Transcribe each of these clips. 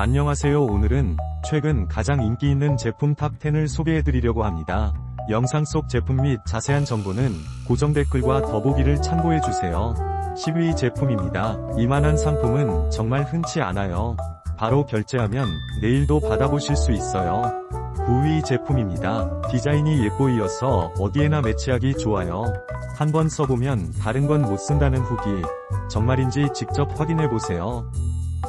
안녕하세요 오늘은 최근 가장 인기 있는 제품 탑10을 소개해드리려고 합니다. 영상 속 제품 및 자세한 정보는 고정 댓글과 더보기를 참고해주세요. 10위 제품입니다. 이만한 상품은 정말 흔치 않아요. 바로 결제하면 내일도 받아보실 수 있어요. 9위 제품입니다. 디자인이 예뻐이어서 어디에나 매치하기 좋아요. 한번 써보면 다른 건 못 쓴다는 후기. 정말인지 직접 확인해보세요.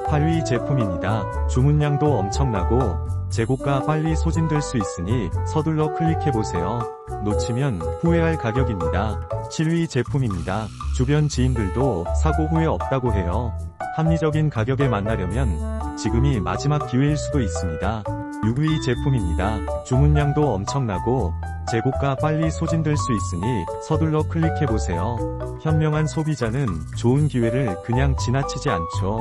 8위 제품입니다. 주문량도 엄청나고 재고가 빨리 소진될 수 있으니 서둘러 클릭해보세요. 놓치면 후회할 가격입니다. 7위 제품입니다. 주변 지인들도 사고 후회 없다고 해요. 합리적인 가격에 만나려면 지금이 마지막 기회일 수도 있습니다. 6위 제품입니다. 주문량도 엄청나고 재고가 빨리 소진될 수 있으니 서둘러 클릭해보세요. 현명한 소비자는 좋은 기회를 그냥 지나치지 않죠.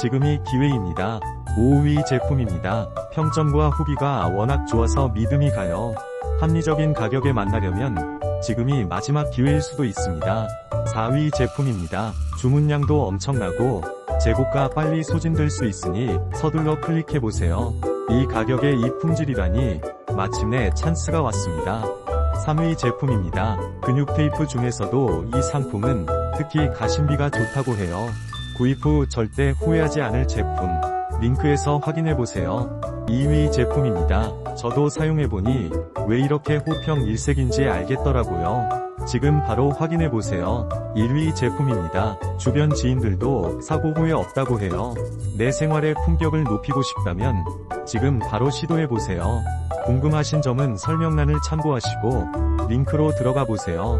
지금이 기회입니다. 5위 제품입니다. 평점과 후기가 워낙 좋아서 믿음이 가요. 합리적인 가격에 만나려면 지금이 마지막 기회일 수도 있습니다. 4위 제품입니다. 주문량도 엄청나고 재고가 빨리 소진될 수 있으니 서둘러 클릭해보세요. 이 가격에 이 품질이라니 마침내 찬스가 왔습니다. 3위 제품입니다. 근육 테이프 중에서도 이 상품은 특히 가심비가 좋다고 해요. 구입 후 절대 후회하지 않을 제품. 링크에서 확인해보세요. 2위 제품입니다. 저도 사용해보니 왜 이렇게 호평 일색인지 알겠더라고요. 지금 바로 확인해보세요. 1위 제품입니다. 주변 지인들도 사고 후회 없다고 해요. 내 생활의 품격을 높이고 싶다면 지금 바로 시도해보세요. 궁금하신 점은 설명란을 참고하시고 링크로 들어가 보세요.